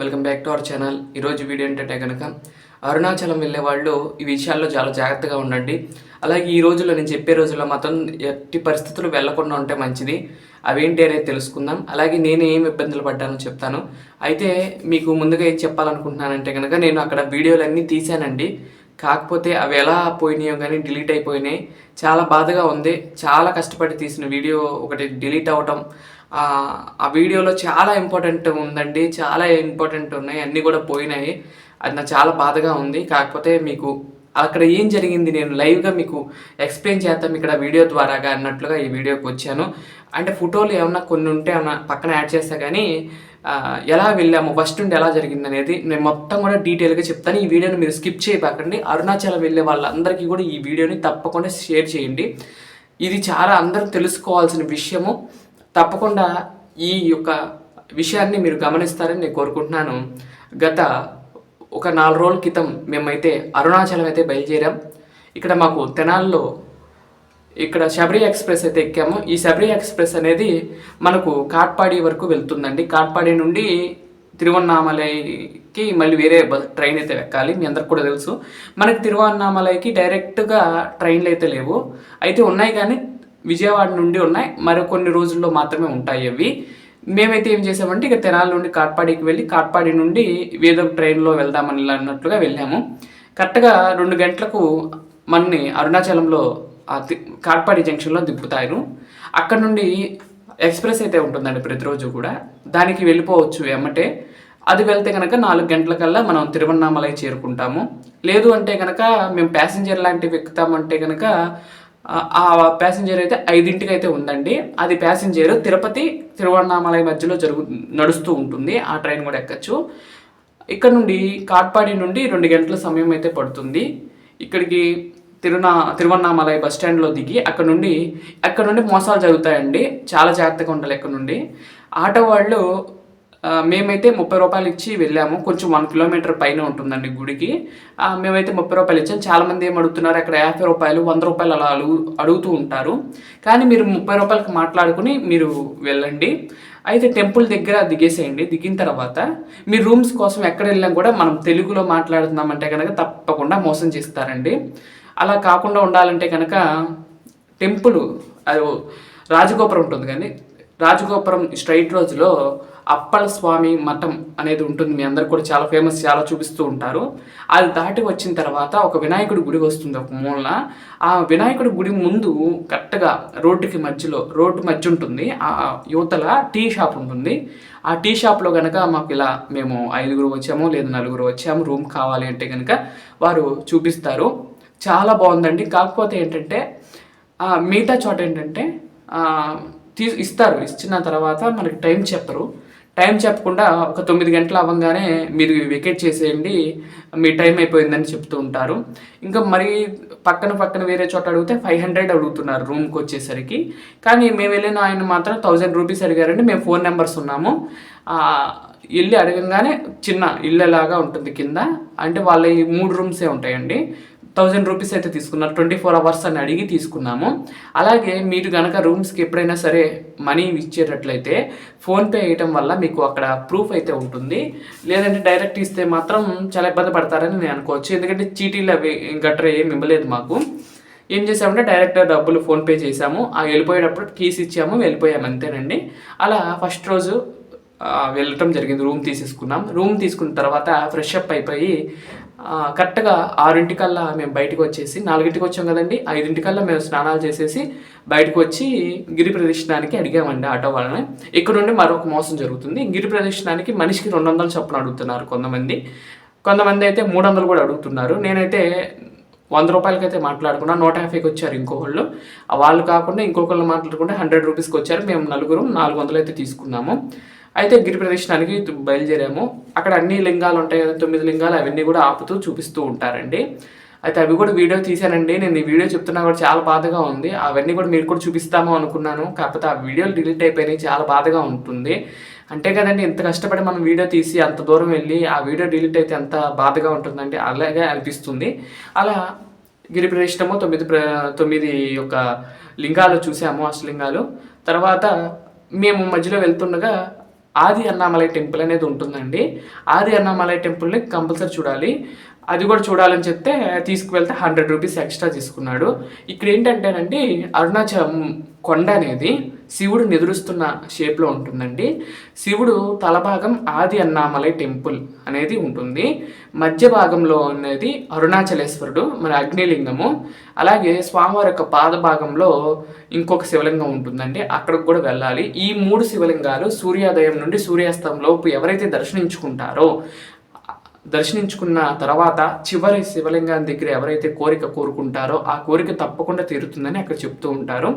Welcome back to our channel. ఈరోజు video ఏంటంటే కనుక అరుణాచలం వెళ్ళే వాళ్ళు ఈ విషయాల్లో చాలా జాగ్రత్తగా ఉండండి. అలాగే ఈ రోజుల్లో నేను చెప్పే రోజుల్లో మాత్రం ఎట్టి పరిస్థితులు వెళ్ళకుండా ఉంటే మంచిది. అవేంటి అనేది తెలుసుకుందాం. అలాగే నేను ఏం ఇబ్బందులు పడ్డానో చెప్తాను. అయితే మీకు ముందుగా ఏం చెప్పాలనుకుంటున్నానంటే కనుక నేను అక్కడ వీడియోలన్నీ తీశానండి. కాకపోతే అవి ఎలా పోయినాయో కానీ డిలీట్ అయిపోయినాయి. చాలా బాధగా ఉంది. చాలా కష్టపడి తీసిన వీడియో ఒకటి డిలీట్ అవ్వటం ఆ వీడియోలో చాలా ఇంపార్టెంట్ ఉందండి చాలా ఇంపార్టెంట్ ఉన్నాయి అన్నీ కూడా పోయినాయి. అది నాకు చాలా బాధగా ఉంది. కాకపోతే మీకు అక్కడ ఏం జరిగింది నేను లైవ్గా మీకు ఎక్స్ప్లెయిన్ చేస్తాం ఇక్కడ వీడియో ద్వారాగా అన్నట్లుగా ఈ వీడియోకి వచ్చాను. అంటే ఫోటోలు ఏమన్నా కొన్ని ఉంటే ఏమన్నా పక్కన యాడ్ చేస్తా కానీ ఎలా వెళ్ళాము ఫస్ట్ నుండి ఎలా జరిగింది అనేది నేను మొత్తం కూడా డీటెయిల్గా చెప్తాను. ఈ వీడియోని మీరు స్కిప్ చేయబాకండి. అరుణాచలం వెళ్ళే వాళ్ళందరికీ కూడా ఈ వీడియోని తప్పకుండా షేర్ చేయండి. ఇది చాలా అందరూ తెలుసుకోవాల్సిన విషయము. తప్పకుండా ఈ యొక్క విషయాన్ని మీరు గమనిస్తారని నేను కోరుకుంటున్నాను. గత ఒక నాలుగు రోజుల క్రితం మేమైతే అరుణాచలం అయితే బయలుదేరాం. ఇక్కడ మాకు తెనాల్లో ఇక్కడ శబరి ఎక్స్ప్రెస్ అయితే ఎక్కాము. ఈ శబరి ఎక్స్ప్రెస్ అనేది మనకు కాట్పాడి వరకు వెళ్తుందండి. కాట్పాడి నుండి తిరువన్నామలైకి మళ్ళీ వేరే బస్ ట్రైన్ అయితే ఎక్కాలి. మీ అందరికి కూడా తెలుసు. మనకి తిరువన్నామలైకి డైరెక్ట్గా ట్రైన్లు అయితే లేవు. అయితే ఉన్నాయి కానీ విజయవాడ నుండి ఉన్నాయి. మరి కొన్ని రోజుల్లో మాత్రమే ఉంటాయి అవి. మేమైతే ఏం చేసామంటే ఇక తెనాల నుండి కాట్పాడికి వెళ్ళి కాట్పాడి నుండి ఏదో ట్రైన్లో వెళ్దామని అన్నట్లుగా వెళ్ళాము. కరెక్ట్గా రెండు గంటలకు మనని అరుణాచలంలో కాట్పాడి జంక్షన్లో దింపుతారు. అక్కడ నుండి ఎక్స్ప్రెస్ అయితే ఉంటుందండి ప్రతిరోజు కూడా. దానికి వెళ్ళిపోవచ్చు ఎమ్మటే అది వెళ్తే కనుక నాలుగు గంటలకల్లా మనం తిరువన్నామలై చేరుకుంటాము. లేదు అంటే కనుక మేము ప్యాసింజర్ లాంటివి ఎక్కుతామంటే కనుక ఆ- ప్యాసింజర్ అయితే ఐదింటికి అయితే ఉందండి. అది ప్యాసింజర్ తిరుపతి తిరువన్నామలై మధ్యలో జరుగు నడుస్తూ ఉంటుంది. ఆ ట్రైన్ కూడా ఎక్కచ్చు. ఇక్కడ నుండి కాట్పాడి నుండి రెండు గంటల సమయం అయితే పడుతుంది. ఇక్కడికి తిరునా తిరువన్నామలై బస్ స్టాండ్లో దిగి అక్కడ నుండి అక్కడ నుండి మోసాలు జరుగుతాయండి. చాలా జాగ్రత్తగా ఉండాలి ఇక్కడ నుండి. ఆటో వాళ్ళు మేమైతే ముప్పై రూపాయలు ఇచ్చి వెళ్ళాము. కొంచెం వన్ కిలోమీటర్ పైన ఉంటుందండి గుడికి. మేమైతే ముప్పై రూపాయలు ఇచ్చాం. చాలామంది ఏం అడుగుతున్నారు అక్కడ యాభై రూపాయలు వంద రూపాయలు అలా అడుగు అడుగుతూ ఉంటారు. కానీ మీరు ముప్పై రూపాయలకి మాట్లాడుకుని మీరు వెళ్ళండి. అయితే టెంపుల్ దగ్గర దిగేసేయండి. దిగిన తర్వాత మీ రూమ్స్ కోసం ఎక్కడ వెళ్ళినా కూడా మనం తెలుగులో మాట్లాడుతున్నామంటే కనుక తప్పకుండా మోసం చేస్తారండి. అలా కాకుండా ఉండాలంటే కనుక టెంపుల్ అది రాజగోపురం ఉంటుంది కానీ రాజగోపురం స్ట్రైట్ రోజులో అప్పల స్వామి మఠం అనేది ఉంటుంది. మీ అందరు కూడా చాలా ఫేమస్ చాలా చూపిస్తూ ఉంటారు. అది దాటి వచ్చిన తర్వాత ఒక వినాయకుడి గుడి వస్తుంది ఒక మూలన. ఆ వినాయకుడి గుడి ముందు కరెక్ట్గా రోడ్డుకి మధ్యలో రోడ్డు మధ్య ఉంటుంది. ఆ యువతల టీ షాప్ ఉంటుంది. ఆ టీ షాప్లో కనుక మాకు ఇలా మేము ఐదుగురు వచ్చాము లేదా నలుగురు వచ్చాము రూమ్ కావాలి అంటే కనుక వారు చూపిస్తారు. చాలా బాగుందండి. కాకపోతే ఏంటంటే మిగతా చోట ఏంటంటే తీ ఇస్తారు. ఇచ్చిన తర్వాత మనకి టైం చెప్పరు. టైం చెప్పకుండా ఒక తొమ్మిది గంటలు అవ్వగానే మీరు వికెట్ చేసేయండి. మీ టైం అయిపోయిందని చెప్తూ ఉంటారు. ఇంకా మరి పక్కన పక్కన వేరే చోట అడిగితే ఫైవ్ హండ్రెడ్ అడుగుతున్నారు రూమ్కి వచ్చేసరికి. కానీ మేము వెళ్ళిన ఆయన మాత్రం థౌజండ్ రూపీస్ అడిగారండి. మేము ఫోన్ నెంబర్స్ ఉన్నాము. వెళ్ళి ఇల్లు అడగంగానే చిన్న ఇల్లు లాగా ఉంటుంది కింద. అంటే వాళ్ళ మూడు రూమ్సే ఉంటాయండి. థౌజండ్ రూపీస్ అయితే తీసుకున్నారు. ట్వంటీ ఫోర్ అవర్స్ అని అడిగి తీసుకున్నాము. అలాగే మీరు కనుక రూమ్స్కి ఎప్పుడైనా సరే మనీ ఇచ్చేటట్లయితే ఫోన్పే వేయటం వల్ల మీకు అక్కడ ప్రూఫ్ అయితే ఉంటుంది. లేదంటే డైరెక్ట్ ఇస్తే మాత్రం చాలా ఇబ్బంది పడతారని నేను అనుకోవచ్చు. ఎందుకంటే చీటీలు అవి గట్రా ఏమి ఇవ్వలేదు మాకు. ఏం చేసామంటే డైరెక్ట్ డబ్బులు ఫోన్పే చేసాము. ఆ వెళ్ళిపోయేటప్పుడు కీస్ ఇచ్చాము వెళ్ళిపోయాము అంతేనండి. అలా ఫస్ట్ రోజు వెళ్ళటం జరిగింది. రూమ్ తీసేసుకున్నాం. రూమ్ తీసుకున్న తర్వాత ఫ్రెష్ అప్ అయిపోయి కరెక్ట్గా ఆరింటికల్లా మేము బయటకు వచ్చేసి నాలుగింటికి వచ్చాం కదండి ఐదింటికల్లా మేము స్నానాలు చేసేసి బయటకు వచ్చి గిరి ప్రదక్షిణానికి అడిగామండి ఆటో వాళ్ళని. ఇక్కడ నుండి మరొక మోసం జరుగుతుంది. గిరి ప్రదక్షిణానికి మనిషికి రెండు వందలు చొప్పున అడుగుతున్నారు కొంతమంది. కొంతమంది అయితే మూడు వందలు కూడా అడుగుతున్నారు. నేనైతే వంద రూపాయలకైతే మాట్లాడుకున్నా నూట యాభైకి వచ్చారు ఇంకొకళ్ళు. వాళ్ళు కాకుండా ఇంకొకళ్ళు మాట్లాడుకుంటే హండ్రెడ్ రూపీస్కి వచ్చారు. మేము నలుగురు నాలుగు వందలు అయితే తీసుకున్నాము. అయితే గిరి ప్రదక్షిణానికి బయలుదేరాము. అక్కడ అన్ని లింగాలు ఉంటాయి కదా తొమ్మిది లింగాలు అవన్నీ కూడా ఆపుతూ చూపిస్తూ ఉంటారండి. అయితే అవి కూడా వీడియో తీశానండి. నేను ఈ వీడియో చెప్తున్నా కూడా చాలా బాధగా ఉంది. అవన్నీ కూడా మీరు కూడా చూపిస్తాము అనుకున్నాను. కాకపోతే ఆ వీడియోలు డిలీట్ అయిపోయినాయి చాలా బాధగా ఉంటుంది. అంటే కదండి ఇంత కష్టపడి మనం వీడియో తీసి అంత దూరం వెళ్ళి ఆ వీడియో డిలీట్ అయితే ఎంత బాధగా ఉంటుందండి? అలాగే అనిపిస్తుంది. అలా గిరి ప్రదక్షిణము తొమ్మిది ప్ర తొమ్మిది యొక్క లింగాలు చూసాము అష్టలింగాలు. తర్వాత మేము మధ్యలో వెళ్తుండగా ఆది అన్నామలై టెంపుల్ అనేది ఉంటుందండి. ఆది అన్నామలై టెంపుల్ని కంపల్సరీ చూడాలి. అది కూడా చూడాలని చెప్తే తీసుకువెళ్తే హండ్రెడ్ రూపీస్ ఎక్స్ట్రా తీసుకున్నాడు. ఇక్కడ ఏంటంటేనండి అరుణాచలం కొండ అనేది శివుడు నిద్రిస్తున్న షేప్లో ఉంటుందండి. శివుడు తలభాగం ఆది అన్నామలై టెంపుల్ అనేది ఉంటుంది. మధ్య భాగంలో అనేది అరుణాచలేశ్వరుడు మన అగ్నిలింగము. అలాగే స్వామివారి యొక్క పాద భాగంలో ఇంకొక శివలింగం ఉంటుందండి. అక్కడికి కూడా వెళ్ళాలి. ఈ మూడు శివలింగాలు సూర్యోదయం నుండి సూర్యాస్తం లోపు ఎవరైతే దర్శనించుకుంటారో దర్శనించుకున్న తర్వాత చివరి శివలింగం దగ్గర ఎవరైతే కోరిక కోరుకుంటారో ఆ కోరిక తప్పకుండా తీరుతుందని అక్కడ చెప్తూ ఉంటారు.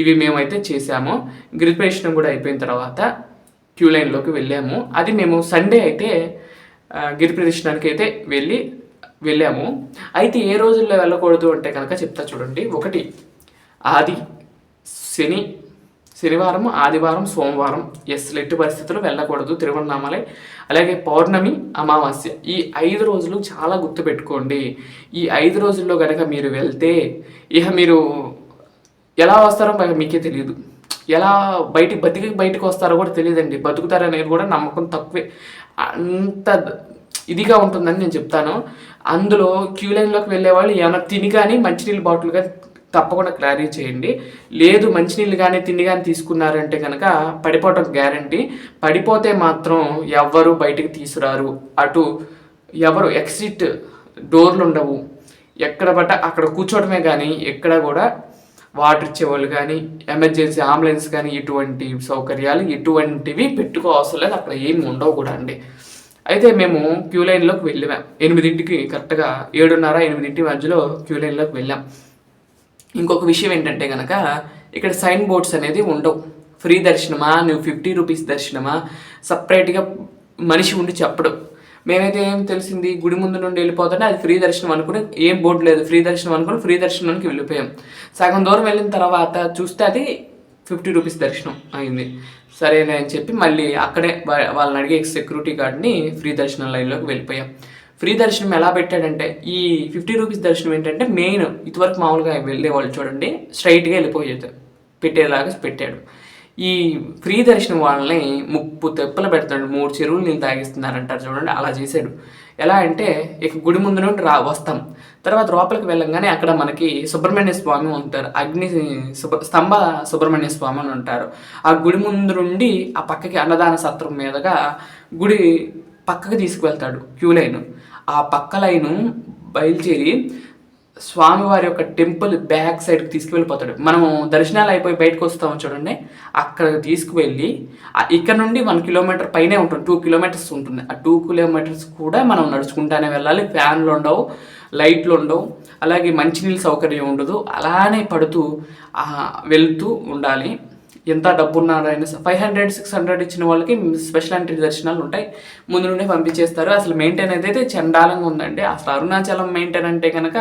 ఇవి మేమైతే చేశాము. గిరిప్రదక్షిణం కూడా అయిపోయిన తర్వాత క్యూ లైన్లోకి వెళ్ళాము. అది మేము సండే అయితే గిరిప్రదక్షిణానికి గిరి అయితే వెళ్ళి వెళ్ళాము. అయితే ఏ రోజుల్లో వెళ్ళకూడదు అంటే కనుక చెప్తా చూడండి. ఒకటి ఆది శని శనివారం ఆదివారం సోమవారం ఎస్ ఎట్టి పరిస్థితులు వెళ్ళకూడదు తిరువన్నామలై అలాగే పౌర్ణమి అమావాస్య. ఈ ఐదు రోజులు చాలా గుర్తుపెట్టుకోండి. ఈ ఐదు రోజుల్లో కనుక మీరు వెళ్తే ఇక మీరు ఎలా వస్తారో మీకే తెలియదు ఎలా బయటికి బతికి బయటకు వస్తారో కూడా తెలియదండి. బతుకుతారనేది కూడా నమ్మకం తక్కువే. అంత ఇదిగా ఉంటుందని నేను చెప్తాను. అందులో క్యూ లైన్లోకి వెళ్ళే వాళ్ళు ఏమైనా తిని కానీ మంచినీళ్ళ బాటిల్ కానీ తప్పకుండా క్లారీ చేయండి. లేదు మంచినీళ్ళు కానీ తిండి కానీ తీసుకున్నారంటే కనుక పడిపోవటం గ్యారంటీ. పడిపోతే మాత్రం ఎవ్వరు బయటికి తీసుకురారు. అటు ఎవరు ఎక్సిట్ డోర్లు ఉండవు. ఎక్కడ పట్ట అక్కడ కూర్చోవడమే కానీ ఎక్కడ కూడా వాటర్ ఇచ్చేవాళ్ళు కానీ ఎమర్జెన్సీ అంబులెన్స్ కానీ ఇటువంటి సౌకర్యాలు ఎటువంటివి పెట్టుకో అవసరం లేదు. అక్కడ ఏమి ఉండవు కూడా అండి. అయితే మేము క్యూ లైన్లోకి వెళ్ళాం. ఎనిమిదింటికి కరెక్ట్గా ఏడున్నర ఎనిమిదింటి మధ్యలో క్యూ లైన్లోకి వెళ్ళాం. ఇంకొక విషయం ఏంటంటే కనుక ఇక్కడ సైన్ బోర్డ్స్ అనేది ఉండవు. ఫ్రీ దర్శనమా నువ్వు ఫిఫ్టీ రూపీస్ దర్శనమా సపరేట్గా మనిషి ఉండి చెప్పడు. మేమైతే ఏం తెలిసింది గుడి ముందు నుండి వెళ్ళిపోతుంటే అది ఫ్రీ దర్శనం అనుకుని ఏం బోర్డు లేదు ఫ్రీ దర్శనం అనుకుని ఫ్రీ దర్శనానికి వెళ్ళిపోయాం. సగం దూరం వెళ్ళిన తర్వాత చూస్తే అది ఫిఫ్టీ రూపీస్ దర్శనం అయింది. సరేనే అని చెప్పి మళ్ళీ అక్కడే వాళ్ళని అడిగే సెక్యూరిటీ గార్డ్ని ఫ్రీ దర్శనం లైన్లోకి వెళ్ళిపోయాం. ఫ్రీ దర్శనం ఎలా పెట్టాడంటే ఈ ఫిఫ్టీ రూపీస్ దర్శనం ఏంటంటే మెయిన్ ఇదివరకు మామూలుగా వెళ్ళే వాళ్ళు చూడండి స్ట్రైట్గా వెళ్ళిపోయేది పెట్టేలాగా పెట్టాడు. ఈ ఫ్రీ దర్శనం వాళ్ళని ముప్పు తెప్పలు పెడతాడు మూడు చెరువులు నీళ్ళు తాగిస్తున్నారంటారు చూడండి అలా చేశాడు. ఎలా అంటే ఇక గుడి ముందు నుండి రా వస్తాం. తర్వాత లోపలికి వెళ్ళంగానే అక్కడ మనకి సుబ్రహ్మణ్య స్వామి ఉంటారు అగ్ని స్తంభ సుబ్రహ్మణ్య స్వామి అని ఉంటారు. ఆ గుడి ముందు నుండి ఆ పక్కకి అన్నదాన సత్రం మీదుగా గుడి పక్కకి తీసుకువెళ్తాడు క్యూ లైన్. ఆ పక్క లైను బయలుదేరి స్వామివారి యొక్క టెంపుల్ బ్యాక్ సైడ్కి తీసుకువెళ్ళిపోతాడు. మనము దర్శనాలు అయిపోయి బయటకు వస్తాము చూడండి. అక్కడ తీసుకువెళ్ళి ఇక్కడ నుండి వన్ కిలోమీటర్ పైనే ఉంటుంది. టూ కిలోమీటర్స్ ఉంటుంది. ఆ టూ కిలోమీటర్స్ కూడా మనం నడుచుకుంటానే వెళ్ళాలి. ఫ్యాన్లు ఉండవు లైట్లు ఉండవు. అలాగే మంచినీళ్ళ సౌకర్యం ఉండదు. అలానే పడుతూ వెళ్తూ ఉండాలి. ఎంత డబ్బు ఉన్నారైనా ఫైవ్ హండ్రెడ్ సిక్స్ హండ్రెడ్ ఇచ్చిన వాళ్ళకి స్పెషల్ ఎంట్రీ దర్శనాలు ఉంటాయి. ముందు నుండే పంపించేస్తారు. అసలు మెయింటైన్ అయితే చండాలంగా ఉందండి. అసలు అరుణాచలం మెయింటైన్ అంటే కనుక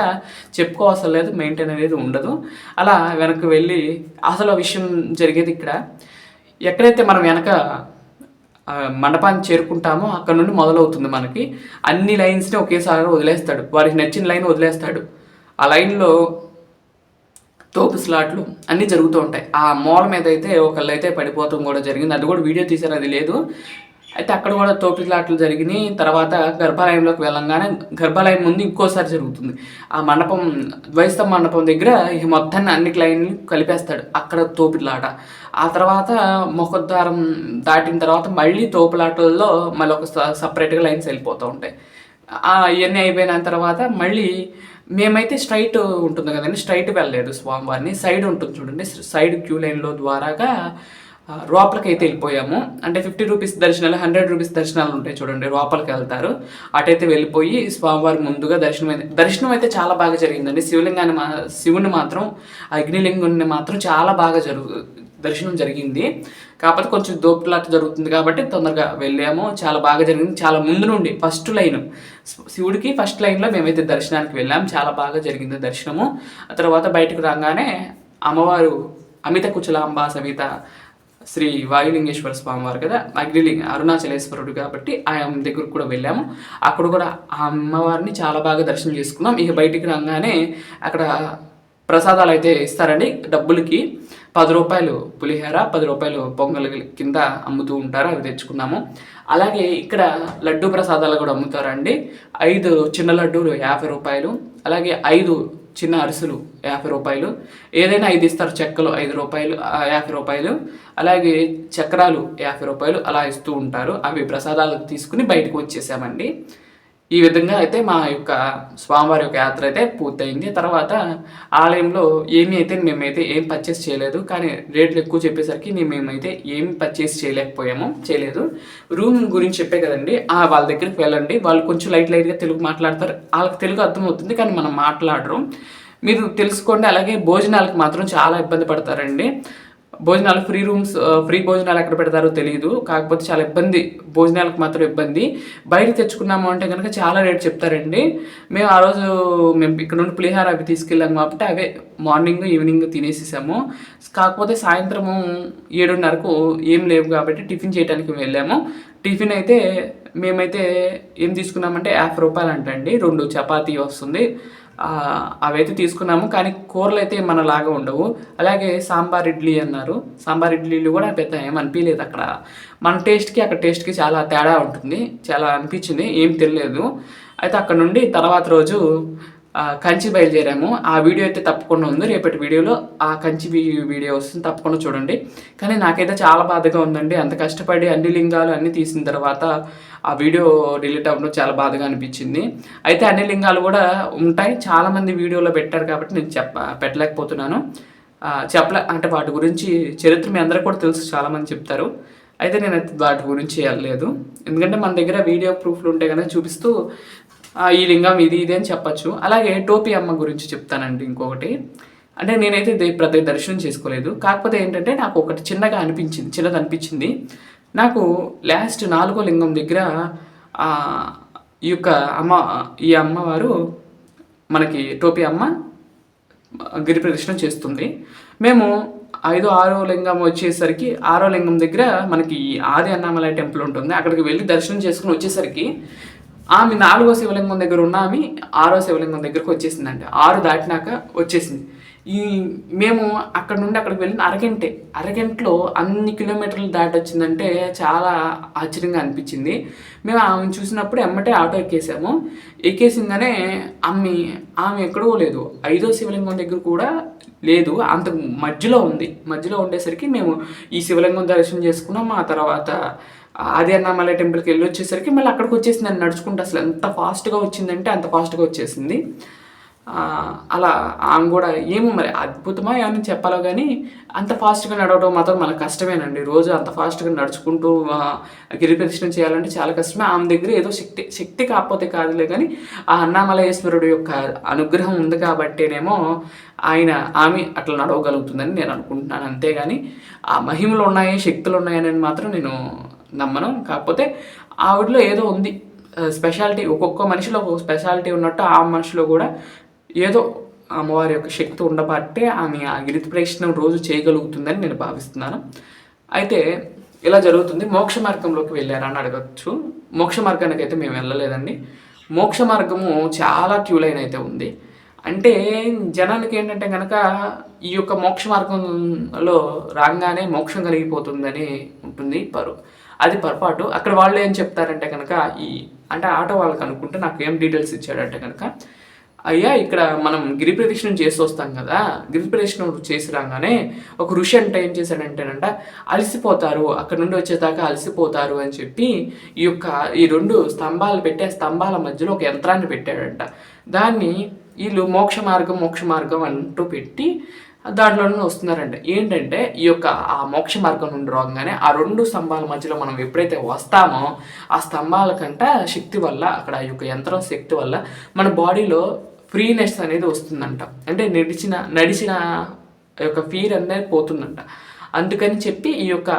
చెప్పుకోవసరం లేదు మెయింటైన్ అనేది ఉండదు. అలా వెనక్కి వెళ్ళి అసలు విషయం జరిగేది ఇక్కడ. ఎక్కడైతే మనం వెనక మండపాన్ని చేరుకుంటామో అక్కడ నుండి మొదలవుతుంది మనకి. అన్ని లైన్స్ని ఒకేసారి వదిలేస్తాడు. వారికి నచ్చిన లైన్ వదిలేస్తాడు. ఆ లైన్లో తోపు స్లాట్లు అన్నీ జరుగుతూ ఉంటాయి. ఆ మూల మీద అయితే ఒకళ్ళు అయితే పడిపోవటం కూడా జరిగింది. అది కూడా వీడియో తీశారు అది లేదు. అయితే అక్కడ కూడా తోపు స్లాట్లు జరిగినాయి తర్వాత గర్భాలయంలోకి వెళ్ళంగానే గర్భాలయం ముందు ఇంకోసారి జరుగుతుంది. ఆ మండపం ద్వైస్తం మండపం దగ్గర ఈ మొత్తాన్ని అన్ని లైన్లు కలిపేస్తాడు అక్కడ తోపులాట ఆ తర్వాత ముఖద్వారం దాటిన తర్వాత మళ్ళీ తోపులాటల్లో మళ్ళీ ఒక సపరేట్గా లైన్స్ వెళ్ళిపోతూ ఉంటాయి. ఇవన్నీ అయిపోయిన తర్వాత మళ్ళీ మేమైతే స్ట్రైట్ ఉంటుంది కదండి స్ట్రైట్ వెళ్ళలేదు స్వామివారిని. సైడ్ ఉంటుంది చూడండి సైడ్ క్యూ లైన్లో ద్వారాగా ఆ, లోపలికి అయితే వెళ్ళిపోయాము. అంటే ఫిఫ్టీ రూపీస్ దర్శనాలు హండ్రెడ్ రూపీస్ దర్శనాలు ఉంటాయి చూడండి లోపలికి వెళ్తారు. అటైతే వెళ్ళిపోయి స్వామివారి ముందుగా దర్శనం అయితే దర్శనం అయితే చాలా బాగా జరిగిందండి. శివలింగాన్ని మా శివుని మాత్రం అగ్నిలింగుని మాత్రం చాలా బాగా జరుగు దర్శనం జరిగింది. కాకపోతే కొంచెం దోపులాట జరుగుతుంది కాబట్టి తొందరగా వెళ్ళాము. చాలా బాగా జరిగింది. చాలా ముందు నుండి ఫస్ట్ లైన్ శివుడికి ఫస్ట్ లైన్లో మేమైతే దర్శనానికి వెళ్ళాం చాలా బాగా జరిగింది దర్శనము. ఆ తర్వాత బయటకు రాగానే అమ్మవారు అమిత కుచలాంబ సమేత శ్రీ వాయులింగేశ్వర స్వామి వారు కదా అగ్నిలింగ అరుణాచలేశ్వరుడు కాబట్టి ఆయన దగ్గరకు కూడా వెళ్ళాము. అక్కడ కూడా ఆ అమ్మవారిని చాలా బాగా దర్శనం చేసుకున్నాం. ఇక బయటికి రాగానే అక్కడ ప్రసాదాలు అయితే ఇస్తారండి. డబ్బులకి పది రూపాయలు పులిహోర పది రూపాయలు పొంగల్ కింద అమ్ముతూ ఉంటారు అవి తెచ్చుకున్నాము. అలాగే ఇక్కడ లడ్డు ప్రసాదాలు కూడా అమ్ముతారండి. ఐదు చిన్న లడ్డూలు యాభై రూపాయలు అలాగే ఐదు చిన్న అరిసెలు యాభై రూపాయలు ఏదైనా ఐదు ఇస్తారు చెక్కలు ఐదు రూపాయలు యాభై రూపాయలు అలాగే చక్రాలు యాభై రూపాయలు అలా ఇస్తూ ఉంటారు. అవి ప్రసాదాలు తీసుకుని బయటకు వచ్చేసామండి. ఈ విధంగా అయితే మా యొక్క స్వామివారి యొక్క యాత్ర అయితే పూర్తయింది. తర్వాత ఆలయంలో ఏమీ అయితే మేమైతే ఏం పర్చేస్ చేయలేదు. కానీ రేట్లు ఎక్కువ చెప్పేసరికి మేమైతే ఏం పర్చేస్ చేయలేకపోయాము. చేయలేదు. రూమ్ గురించి చెప్పే కదండి ఆ వాళ్ళ దగ్గరికి వెళ్ళండి. వాళ్ళు కొంచెం లైట్ లైట్గా తెలుగు మాట్లాడతారు. వాళ్ళకి తెలుగు అర్థమవుతుంది కానీ మనం మాట్లాడరు. మీరు తెలుసుకోండి. అలాగే భోజనాలకు మాత్రం చాలా ఇబ్బంది పడతారండి. భోజనాలు ఫ్రీ రూమ్స్ ఫ్రీ భోజనాలు ఎక్కడ పెడతారో తెలియదు కాకపోతే చాలా ఇబ్బంది. భోజనాలకు మాత్రం ఇబ్బంది. బయట తెచ్చుకున్నాము అంటే కనుక చాలా రేట్ చెప్తారండి. మేము ఆ రోజు మేము ఇక్కడ నుండి పులిహార అవి తీసుకెళ్ళాము కాబట్టి అవే మార్నింగ్ ఈవినింగ్ తినేసేసాము. కాకపోతే సాయంత్రము ఏడున్నరకు ఏం లేవు కాబట్టి టిఫిన్ చేయడానికి వెళ్ళాము. టిఫిన్ అయితే మేమైతే ఏం తీసుకున్నామంటే యాభై రూపాయలు అంటండి. రెండు చపాతీ వస్తుంది. అవైతే తీసుకున్నాము కానీ కూరలు అయితే మనలాగా ఉండవు. అలాగే సాంబార్ ఇడ్లీ అన్నారు. సాంబార్ ఇడ్లీలు కూడా పెద్ద ఏం అనిపించలేదు అక్కడ. మన టేస్ట్కి అక్కడ టేస్ట్కి చాలా తేడా ఉంటుంది. చాలా అనిపించింది. ఏం తెలియలేదు అయితే అక్కడ నుండి తర్వాత రోజు కంచి బయలుదేరాము. ఆ వీడియో అయితే తప్పకుండా ఉంది. రేపటి వీడియోలో ఆ కంచి వీడియో వస్తుంది. తప్పకుండా చూడండి. కానీ నాకైతే చాలా బాధగా ఉందండి. అంత కష్టపడి అన్ని లింగాలు అన్ని తీసిన తర్వాత ఆ వీడియో డిలీట్ అవ్వడం చాలా బాధగా అనిపించింది. అయితే అన్ని లింగాలు కూడా ఉంటాయి. చాలామంది వీడియోలో పెట్టారు కాబట్టి నేను చెప్ప పెట్టలేకపోతున్నాను. చెప్పలే అంటే వాటి గురించి చరిత్ర మీ అందరూ కూడా తెలుసు. చాలామంది చెప్తారు. అయితే నేనైతే వాటి గురించి వెళ్ళలేదు ఎందుకంటే మన దగ్గర వీడియో ప్రూఫ్లు ఉంటే కనుక చూపిస్తూ ఈ లింగం ఇది ఇది అని చెప్పచ్చు. అలాగే టోపీ అమ్మ గురించి చెప్తానండి ఇంకొకటి. అంటే నేనైతే దే- ప్రతి దర్శనం చేసుకోలేదు. కాకపోతే ఏంటంటే నాకు ఒకటి చిన్నగా అనిపించింది చిన్నది అనిపించింది. నాకు లాస్ట్ నాలుగో లింగం దగ్గర ఈ యొక్క అమ్మ ఈ అమ్మవారు మనకి టోపీ అమ్మ గిరి ప్రదక్షిణ చేస్తుంది. మేము ఐదో ఆరో లింగం వచ్చేసరికి ఆరో లింగం దగ్గర మనకి ఈ ఆది అన్నామలై టెంపుల్ ఉంటుంది. అక్కడికి వెళ్ళి దర్శనం చేసుకుని వచ్చేసరికి ఆమె నాలుగో శివలింగం దగ్గర ఉన్న ఆమె ఆరో శివలింగం దగ్గరకు వచ్చేసిందంట. ఆరు దాటినాక వచ్చేసింది. ఈ మేము అక్కడ నుండి అక్కడికి వెళ్ళిన అరగంటే అరగంటలో అన్ని కిలోమీటర్లు దాటి వచ్చిందంటే చాలా ఆశ్చర్యంగా అనిపించింది. మేము ఆమెను చూసినప్పుడు ఎమ్మటే ఆటో ఎక్కేసాము. ఎక్కేసిందనే ఆమె ఆమె ఎక్కడో లేదు. ఐదో శివలింగం దగ్గర కూడా లేదు. అంత మధ్యలో ఉంది. మధ్యలో ఉండేసరికి మేము ఈ శివలింగం దర్శనం చేసుకున్నాం. ఆ తర్వాత ఆది అన్నామలై టెంపుల్కి వెళ్ళి వచ్చేసరికి మళ్ళీ అక్కడికి వచ్చేసింది అని నడుచుకుంటూ అసలు ఎంత ఫాస్ట్గా వచ్చిందంటే అంత ఫాస్ట్గా వచ్చేసింది. అలా ఆమె కూడా ఏమో మరి అద్భుతమా ఏమని చెప్పాలో కానీ అంత ఫాస్ట్గా నడవడం మాత్రం మనకు కష్టమేనండి. రోజు అంత ఫాస్ట్గా నడుచుకుంటూ గిరి ప్రదక్షిణ చేయాలంటే చాలా కష్టమే. ఆమె దగ్గర ఏదో శక్తి శక్తి కాకపోతే కాదులే కానీ ఆ అన్నామలయేశ్వరుడు యొక్క అనుగ్రహం ఉంది కాబట్టేనేమో ఆయన ఆమె అట్లా నడవగలుగుతుందని నేను అనుకుంటున్నాను. అంతేగాని ఆ మహిమలు ఉన్నాయి శక్తులు ఉన్నాయని మాత్రం నేను నమ్మను. కాకపోతే ఆవిడలో ఏదో ఉంది. స్పెషాలిటీ ఒక్కొక్క మనిషిలో ఒక్కొక్క స్పెషాలిటీ ఉన్నట్టు ఆ మనిషిలో కూడా ఏదో అమ్మవారి యొక్క శక్తి ఉండబట్టే ఆమె ఆ గిరిత ప్రేక్షణం రోజు చేయగలుగుతుందని నేను భావిస్తున్నాను. అయితే ఇలా జరుగుతుంది. మోక్ష మార్గంలోకి వెళ్ళారా అని అడగచ్చు. మోక్ష మార్గానికి అయితే మేము వెళ్ళలేదండి. మోక్ష మార్గము చాలా క్యూ లైన్ అయితే ఉంది. అంటే జనానికి ఏంటంటే కనుక ఈ యొక్క మోక్ష మార్గంలో రాగానే మోక్షం కలిగిపోతుందని ఉంటుంది పరు అది పొరపాటు. అక్కడ వాళ్ళు ఏం చెప్తారంటే కనుక ఈ అంటే ఆటో వాళ్ళకి అనుకుంటే నాకు ఏం డీటెయిల్స్ ఇచ్చాడంటే కనుక అయ్యా ఇక్కడ మనం గిరి ప్రదక్షిణం చేసి వస్తాం కదా. గిరి ప్రదక్షిణం చేసి రాగానే ఒక ఋషి అంటే ఏం చేశాడంటేనంట అలసిపోతారు. అక్కడ నుండి వచ్చేదాకా అలసిపోతారు అని చెప్పి ఈ యొక్క ఈ రెండు స్తంభాలు పెట్టి ఆ స్తంభాల మధ్యలో ఒక యంత్రాన్ని పెట్టాడంట. దాన్ని వీళ్ళు మోక్ష మార్గం మోక్ష మార్గం అంటూ పెట్టి దాంట్లోనే వస్తున్నారంట ఏంటంటే ఈ యొక్క ఆ మోక్ష మార్గం నుండి రాగానే ఆ రెండు స్తంభాల మధ్యలో మనం ఎప్పుడైతే వస్తామో ఆ స్తంభాల కంట శక్తి వల్ల అక్కడ ఆ యొక్క యంత్రం శక్తి వల్ల మన బాడీలో ఫ్రీనెస్ అనేది వస్తుందంట. అంటే నడిచిన నడిచిన యొక్క ఫీర్ అనేది పోతుందంట. అందుకని చెప్పి ఈ యొక్క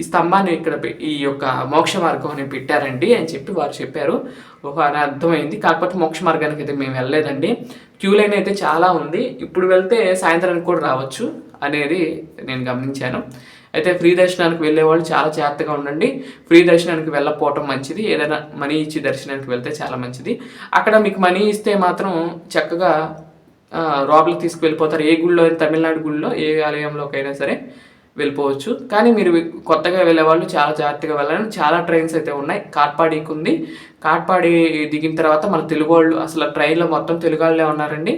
ఈ స్తంభాన్ని ఇక్కడ ఈ యొక్క మోక్ష మార్గం అని పెట్టారండి అని చెప్పి వారు చెప్పారు. ఒక అని అర్థమైంది. కాకపోతే మోక్ష మార్గానికి అయితే మేము వెళ్ళలేదండి. క్యూ లైన్ అయితే చాలా ఉంది. ఇప్పుడు వెళ్తే సాయంత్రానికి కూడా రావచ్చు అనేది నేను గమనించాను. అయితే ఫ్రీ దర్శనానికి వెళ్ళే వాళ్ళు చాలా జాగ్రత్తగా ఉండండి. ఫ్రీ దర్శనానికి వెళ్ళకపోవటం మంచిది. ఏదైనా మనీ ఇచ్చి దర్శనానికి వెళ్తే చాలా మంచిది. అక్కడ మీకు మనీ ఇస్తే మాత్రం చక్కగా ఆ, తీసుకువెళ్ళిపోతారు. ఏ గుళ్ళో తమిళనాడు గుళ్ళో ఏ ఆలయంలోకైనా సరే వెళ్ళిపోవచ్చు. కానీ మీరు కొత్తగా వెళ్ళే వాళ్ళు చాలా జాగ్రత్తగా వెళ్ళాలని చాలా ట్రైన్స్ అయితే ఉన్నాయి. కాట్పాడికి ఉంది కాట్పాడి దిగిన తర్వాత మన తెలుగు వాళ్ళు అసలు ట్రైన్లో మొత్తం తెలుగు వాళ్ళే ఉన్నారండి.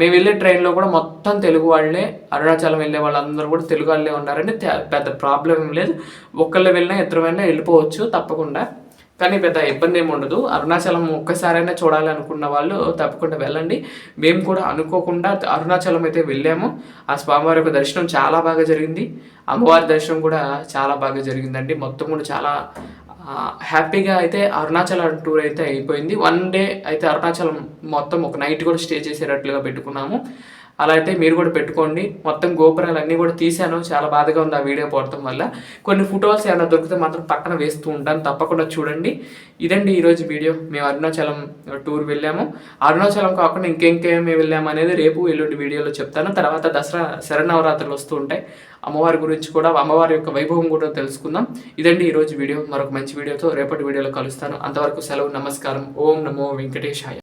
మేము వెళ్ళే ట్రైన్లో కూడా మొత్తం తెలుగు వాళ్ళే అరుణాచలం వెళ్ళే వాళ్ళందరూ కూడా తెలుగు వాళ్ళే ఉన్నారండి. పెద్ద ప్రాబ్లం ఏం లేదు. ఒక్కళ్ళు వెళ్ళినా ఇద్దరు వెళ్ళినా వెళ్ళిపోవచ్చు తప్పకుండా. కానీ పెద్ద ఇబ్బంది ఏమి ఉండదు. అరుణాచలం ఒక్కసారైనా చూడాలి అనుకున్న వాళ్ళు తప్పకుండా వెళ్ళండి. మేము కూడా అనుకోకుండా అరుణాచలం అయితే వెళ్ళాము. ఆ స్వామివారి యొక్క దర్శనం చాలా బాగా జరిగింది. అమ్మవారి దర్శనం కూడా చాలా బాగా జరిగిందండి. మొత్తం కూడా చాలా హ్యాపీగా అయితే అరుణాచలం టూర్ అయితే అయిపోయింది. వన్ డే అయితే అరుణాచలం మొత్తం ఒక నైట్ కూడా స్టే చేసేటట్లుగా పెట్టుకున్నాము. అలా అయితే మీరు కూడా పెట్టుకోండి. మొత్తం గోపురాలు అన్నీ కూడా తీశాను. చాలా బాధగా ఉంది ఆ వీడియో పోవడం వల్ల. కొన్ని ఫోటోస్ ఏమైనా దొరికితే మాత్రం పక్కన వేస్తూ ఉంటాను. తప్పకుండా చూడండి. ఇదండి ఈరోజు వీడియో. మేము అరుణాచలం టూర్ వెళ్ళాము. అరుణాచలం కాకుండా ఇంకేంకేమి వెళ్ళాము అనేది రేపు ఎల్లుండి వీడియోలో చెప్తాను. తర్వాత దసరా శరణవరాత్రులు వస్తూ ఉంటాయి. అమ్మవారి గురించి కూడా అమ్మవారి యొక్క వైభవం కూడా తెలుసుకుందాం. ఇదండి ఈరోజు వీడియో. మరొక మంచి వీడియోతో రేపటి వీడియోలో కలుస్తాను. అంతవరకు సెలవు నమస్కారం. ఓం నమో వెంకటేశాయ.